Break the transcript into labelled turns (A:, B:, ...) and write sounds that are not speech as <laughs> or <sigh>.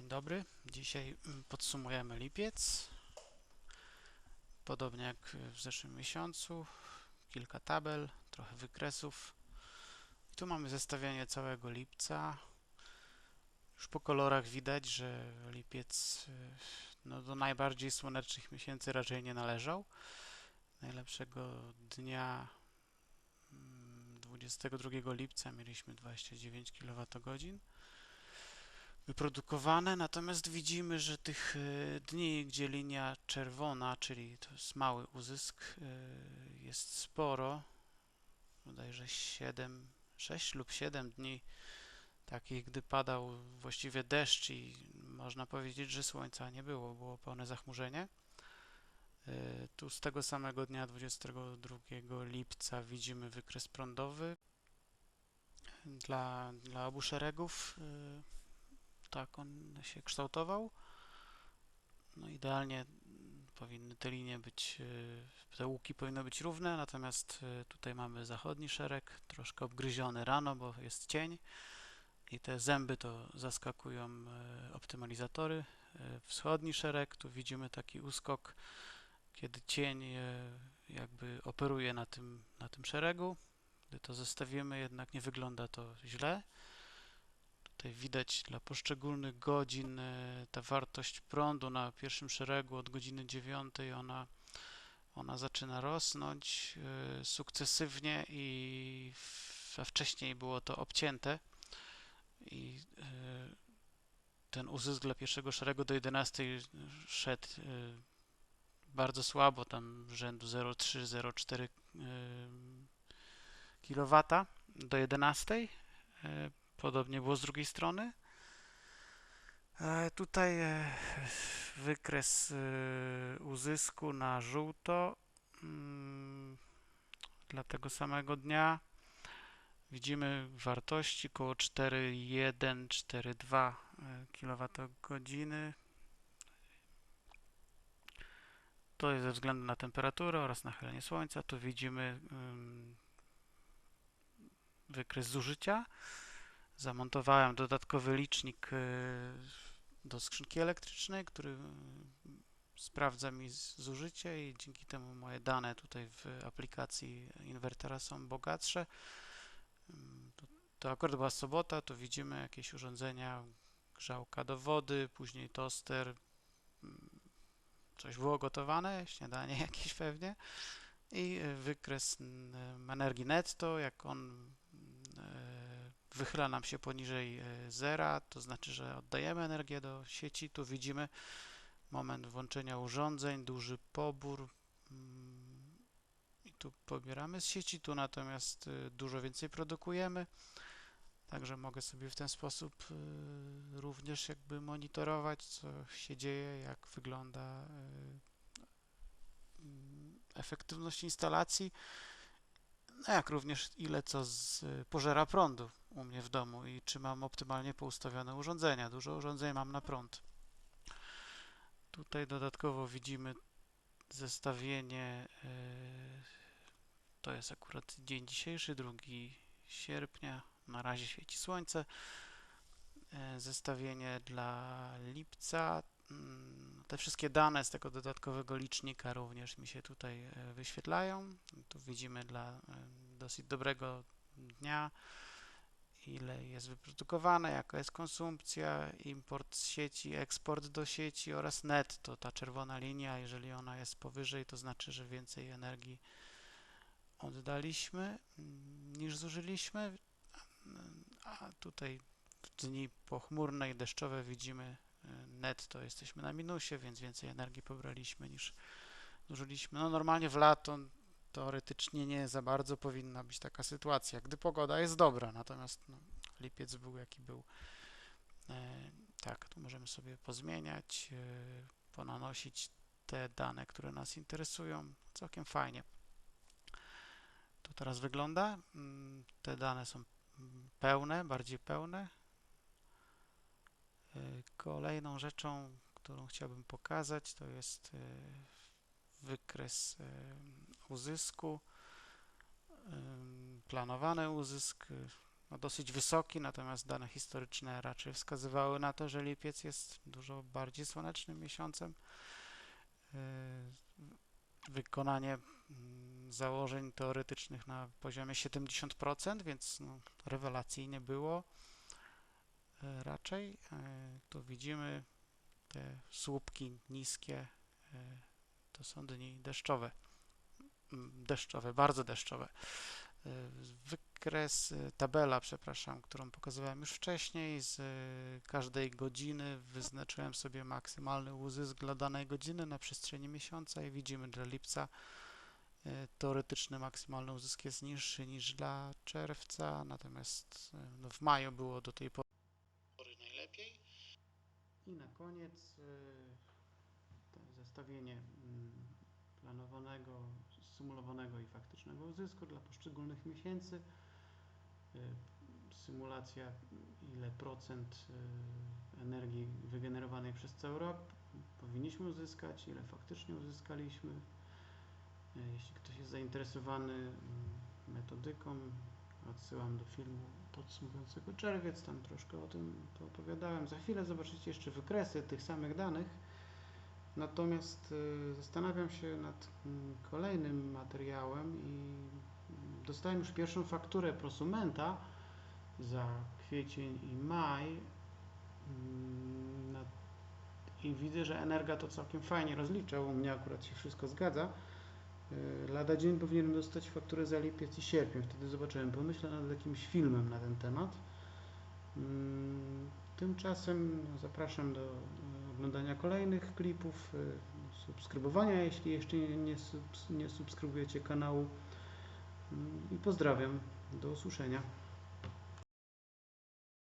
A: Dzień dobry. Dzisiaj mm, podsumujemy lipiec. Podobnie jak w zeszłym miesiącu. Kilka tabel, trochę wykresów. I tu mamy zestawienie całego lipca. Już po kolorach widać, że lipiec y, no, do najbardziej słonecznych miesięcy raczej nie należał. Najlepszego dnia mm, 22 lipca mieliśmy 29 kWh wyprodukowane, natomiast widzimy, że tych e, dni, gdzie linia czerwona, czyli to jest mały uzysk, e, jest sporo, bodajże 7, 6 lub 7 dni takich, gdy padał właściwie deszcz i można powiedzieć, że słońca nie było, było pełne zachmurzenie. E, tu z tego samego dnia, 22 lipca, widzimy wykres prądowy dla, dla obu szeregów tak on się kształtował. No idealnie powinny te linie być, e, te łuki powinny być równe, natomiast e, tutaj mamy zachodni szereg, troszkę obgryziony rano, bo jest cień i te zęby to zaskakują e, optymalizatory. Wschodni szereg, tu widzimy taki uskok, kiedy cień jakby operuje na tym, na tym szeregu. Gdy to zestawimy, jednak nie wygląda to źle. Tutaj widać dla poszczególnych godzin e, ta wartość prądu na pierwszym szeregu od godziny 9 ona, ona zaczyna rosnąć e, sukcesywnie i a wcześniej było to obcięte. I e, ten uzysk dla pierwszego szeregu do 11 szedł bardzo słabo, tam rzędu 0,3-0,4 kW do 11 Podobnie było z drugiej strony. E, tutaj e, wykres e, uzysku na żółto mm, dla tego samego dnia. Widzimy wartości około 4,1, 4,2 kWh. To jest ze względu na temperaturę oraz nachylenie słońca. Tu widzimy wykres zużycia zamontowałem dodatkowy licznik e, do skrzynki elektrycznej, który e, sprawdza mi zużycie i dzięki temu moje dane tutaj w aplikacji inwertera są bogatsze. Mm, to, to akurat była sobota, to widzimy jakieś urządzenia, grzałka do wody, później toster, mm, coś było gotowane, śniadanie <laughs> jakieś pewnie i e, wykres energii netto, jak on wychyla nam się poniżej e, zera, to znaczy, że oddajemy energię do sieci. Tu widzimy moment włączenia urządzeń, duży pobór mm, i tu pobieramy z sieci, tu natomiast e, dużo więcej produkujemy. Także mogę sobie w ten sposób e, również jakby monitorować, co się dzieje, jak wygląda mm, efektywność instalacji, no jak również ile co z, pożera prądu u mnie w domu i czy mam optymalnie poustawione urządzenia. Dużo urządzeń mam na prąd. Tutaj dodatkowo widzimy zestawienie. E, to jest akurat dzień dzisiejszy, 2 sierpnia. Na razie świeci słońce. E, zestawienie dla lipca. Mm, te wszystkie dane z tego dodatkowego licznika również mi się tutaj e, wyświetlają. Tu widzimy dla dosyć dobrego dnia ile jest wyprodukowane, jaka jest konsumpcja, import z sieci, eksport do sieci oraz netto, ta czerwona linia, jeżeli ona jest powyżej, to znaczy, że więcej energii oddaliśmy mm, niż zużyliśmy, a tutaj w dni pochmurne i deszczowe widzimy y, netto, jesteśmy na minusie, więc więcej energii pobraliśmy niż zużyliśmy. No normalnie w lato teoretycznie nie za bardzo powinna być taka sytuacja, gdy pogoda jest dobra, natomiast no, lipiec był jaki był. E, tak, tu możemy sobie pozmieniać, e, ponanosić te dane, które nas interesują. Całkiem fajnie. To teraz wygląda. Mm, te dane są pełne, bardziej pełne. E, kolejną rzeczą, którą chciałbym pokazać, to jest wykres uzysku, planowany uzysk, no, dosyć wysoki, natomiast dane historyczne raczej wskazywały na to, że lipiec jest dużo bardziej słonecznym miesiącem. Yy, Wykonanie mm, założeń teoretycznych na poziomie 70%, więc no, rewelacyjnie było e, raczej. E, Tu widzimy te słupki niskie, e, to są dni deszczowe, Mm, deszczowe, bardzo deszczowe. E, Wykres, e, tabela, przepraszam, którą pokazywałem już wcześniej, z e, każdej godziny wyznaczyłem sobie maksymalny uzysk dla danej godziny na przestrzeni miesiąca i widzimy dla lipca teoretyczny maksymalny uzysk jest niższy niż dla czerwca, natomiast no, w maju było do tej pory najlepiej. I na koniec zestawienie mm, planowanego, symulowanego i faktycznego uzysku dla poszczególnych miesięcy. E, Symulacja, ile procent e, energii wygenerowanej przez cały rok powinniśmy uzyskać, ile faktycznie uzyskaliśmy. E, Jeśli ktoś jest zainteresowany mm, metodyką, odsyłam do filmu podsumowującego czerwiec, tam troszkę o tym opowiadałem. Za chwilę zobaczycie jeszcze wykresy tych samych danych. Natomiast y, zastanawiam się nad mm, kolejnym materiałem i mm, dostałem już pierwszą fakturę prosumenta za kwiecień i maj. Mm, I widzę, że Energa to całkiem fajnie rozliczał. U mnie akurat się wszystko zgadza. Y, Lada dzień powinienem dostać fakturę za lipiec i sierpień. Wtedy zobaczyłem. Pomyślę nad jakimś filmem na ten temat. Tymczasem zapraszam do y, oglądania kolejnych klipów, y, subskrybowania, jeśli jeszcze nie, subs- nie subskrybujecie kanału. Mm, I pozdrawiam. Do usłyszenia.